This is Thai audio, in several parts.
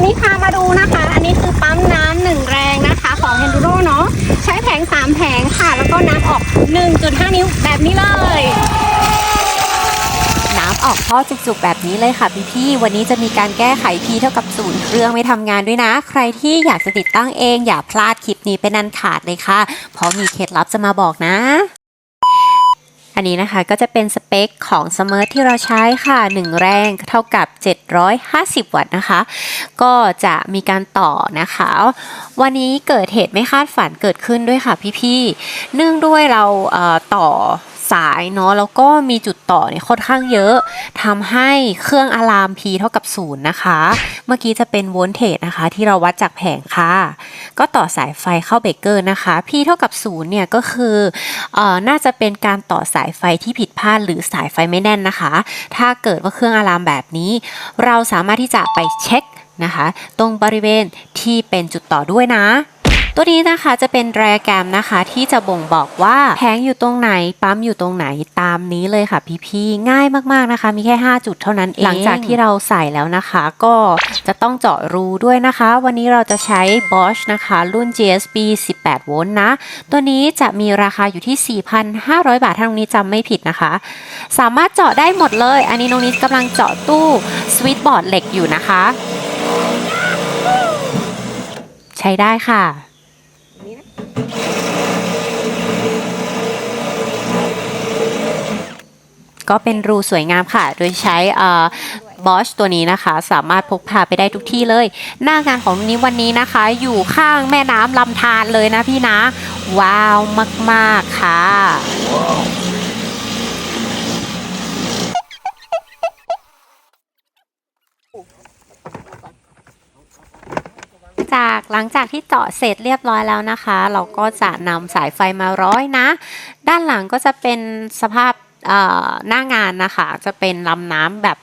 วันนี้พามาดูนะคะ อันนี้คือปั๊มน้ำหนึ่งแรงนะคะ ของ h e n d u r o เนาะใช้แผง3แผงค่ะ แล้วก็น้ำออก 1.5 นิ้วแบบนี้เลยน้ำออกท่อจุกๆแบบนี้เลยค่ะพี่ๆ วันนี้จะมีการแก้ไข P เท่ากับศูนย์เครื่องไม่ทำงานด้วยนะ ใครที่อยากจะติดตั้งเองอย่าพลาดคลิปนี้เป็นนันขาดเลยค่ะ เพราะมีเคล็ดลับจะมาบอกนะ อันนี้นะคะก็จะเป็นสเปคของสมาร์ที่เราใช้ค่ะ 1 แรงเท่ากับ 750 วัตต์นะคะ ก็จะมีการต่อนะคะ วันนี้เกิดเหตุไม่คาดฝันเกิดขึ้นด้วยค่ะพี่ๆเนื่องด้วยเราต่อ สายเนาะแล้วก็มีจุดต่อเนี่ยค่อนข้างเยอะทำให้เครื่องอะลาม P เท่ากับศูนย์นะคะ เมื่อกี้จะเป็นโวลต์เทจนะคะ ที่เราวัดจากแผงค่ะ ก็ต่อสายไฟเข้าเบรกเกอร์นะคะ P เท่ากับศูนย์เนี่ยก็คือเออน่าจะเป็นการต่อสายไฟที่ผิดพลาดหรือสายไฟไม่แน่นนะคะ ถ้าเกิดว่าเครื่องอะลามแบบนี้ เราสามารถที่จะไปเช็คนะคะ ตรงบริเวณที่เป็นจุดต่อด้วยนะ ตัวนี้นะคะจะเป็นแรแกรมนะคะที่จะบ่งบอกว่าแผงอยู่ตรงไหน ปั๊มอยู่ตรงไหนตามนี้เลยค่ะพี่ๆง่ายมากๆนะคะ มีแค่ 5 จุดเท่านั้นเองหลังจากที่เราใส่แล้วนะคะ ก็จะต้องเจาะรูด้วยนะคะ วันนี้เราจะใช้ Bosch นะคะ รุ่น GSB 18 โวลต์นะ ตัวนี้จะมีราคาอยู่ที่ 4,500 บาทถ้าน้องนี้จำไม่ผิดนะคะ สามารถเจาะได้หมดเลย อันนี้น้องนิดกำลังเจาะตู้สวิตช์บอร์ดเหล็กอยู่นะคะ ใช้ได้ค่ะ ก็เป็นรูสวยงามค่ะ โดยใช้บอชตัวนี้นะคะ สามารถพกพาไปได้ทุกที่เลย หน้างานของนี้วันนี้นะคะ อยู่ข้างแม่น้ำลำธารเลยนะพี่นะ ว้าวมาก ๆ ค่ะจากหลังจากที่เจาะเสร็จเรียบร้อยแล้วนะคะ เราก็จะนำสายไฟมาร้อยนะ ด้านหลังก็จะเป็นสภาพ หน้างานนะคะจะเป็นลำน้ำแบบ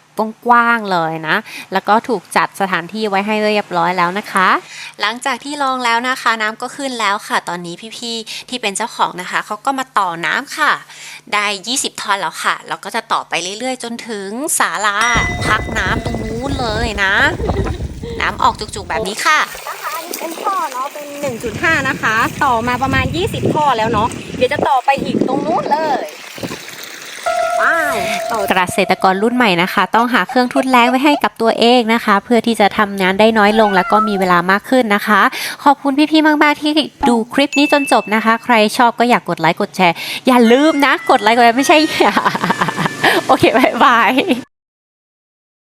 กว้างๆเลยนะ แล้วก็ถูกจัดสถานที่ไว้ให้เรียบร้อยแล้วนะคะ หลังจากที่ลองแล้วนะคะ น้ำก็ขึ้นแล้วค่ะ ตอนนี้พี่ๆที่เป็นเจ้าของนะคะเขาก็มาต่อน้ำค่ะ ได้ 20 ทอนแล้วค่ะ แล้วก็จะต่อไปเรื่อยๆ จนถึงศาลาพักน้ำตรงนู้นเลยนะ น้ำออกจุกๆแบบนี้ค่ะนะคะอันนี้เป็นท่อเนาะเป็น 1.5 นะคะ ต่อมาประมาณ 20ท่อแล้วเนาะเดี๋ยวจะต่อไปอีกตรงนู้นเลย เกษตรกรรุ่นใหม่นะคะ ต้องหาเครื่องทุนแรงไว้ให้กับตัวเองนะคะ เพื่อที่จะทำงานได้น้อยลงแล้วก็มีเวลามากขึ้นนะคะ ขอบคุณพี่ๆมากๆที่ดูคลิปนี้จนจบนะคะ ใครชอบก็อยากกดไลค์กดแชร์ อย่าลืมนะ กดไลค์กดแชร์ไม่ใช่โอเคบายบาย